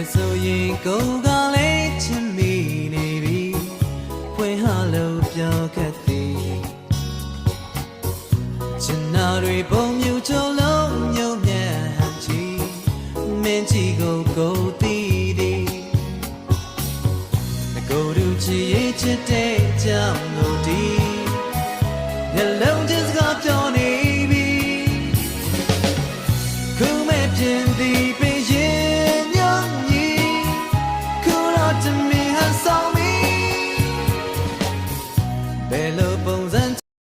မယ်ဆိုရင်ကိုယ်ကလည်းချစ်မိနေပြီဖွင့်ဟလို့ပြောခဲ့သည်ကျင်နာတွေပုံမြူချုံလုံးညုံမြန်ဟန်ချီမင်းကြီးကိုကိုယ်သိသည်ငကိုယ်တို့ချစ်ရဲ့ချစ်တဲ့ကြောင့်လို့ဒီနှလုံးချင်းစကားပြောနေပြီခုမဲ့ပြင်သည် ဆောင်မီဘယ်လို